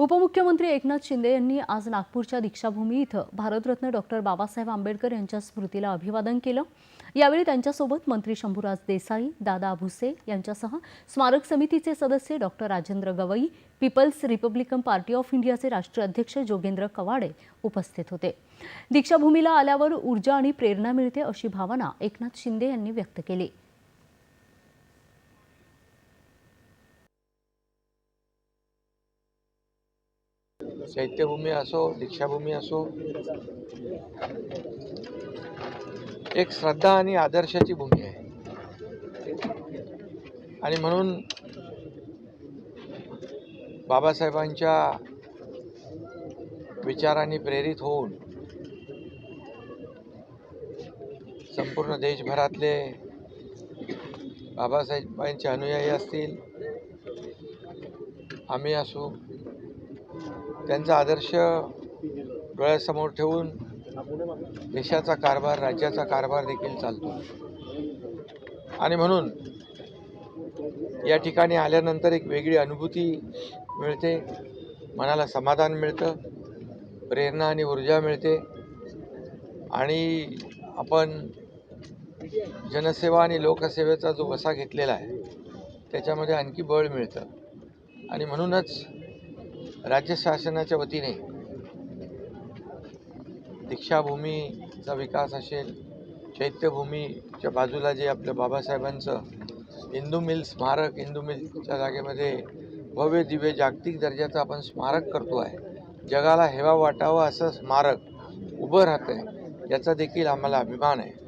उपमुख्यमंत्री एकनाथ शिंदे यांनी आज नागपूरच्या दीक्षाभूमी इथं भारतरत्न डॉक्टर बाबासाहेब आंबेडकर यांच्या स्मृतीला अभिवादन केलं. यावेळी त्यांच्यासोबत मंत्री शंभूराज देसाई दादा भुसे यांच्यासह स्मारक समितीचे सदस्य doctor Rajendra Gavai People's Republican Party of इंडियाचे राष्ट्रीय अध्यक्ष जोगेंद्र कवाडे उपस्थित होते. दीक्षाभूमीला आल्यावर ऊर्जा आणि प्रेरणा मिळते अशी भावना एकनाथ शिंदे यांनी व्यक्त केली. चैत्यभूमी असो दीक्षाभूमी असो एक श्रद्धा आणि आदर्शाची भूमी आहे. आणि म्हणून बाबासाहेबांच्या विचारांनी प्रेरित होऊन संपूर्ण देशभरातले बाबासाहेबांचे अनुयायी असतील आम्ही असू. त्यांचा आदर्श डोळ्यासमोर ठेवून देशाचा कारभार राज्याचा कारभार देखील चालतो. आणि म्हणून या ठिकाणी आल्यानंतर एक वेगळी अनुभूती मिळते मनाला समाधान मिळतं प्रेरणा आणि ऊर्जा मिळते आणि आपण जनसेवा आणि लोकसेवेचा जो वसा घेतलेला आहे त्याच्यामध्ये आणखी बळ मिळतं. आणि म्हणूनच राज्य शासनाच्या वतीने दीक्षाभूमीचा विकास असेल चैत्यभूमीच्या बाजूला जे आपलं बाबासाहेबांचं इंदू मिल स्मारक इंदू मिलच्या जागेमध्ये भव्य दिव्य जागतिक दर्जाचं आपण स्मारक करतो आहे. जगाला हेवा वाटावं असं स्मारक उभं राहतं आहे याचा देखील आम्हाला अभिमान आहे.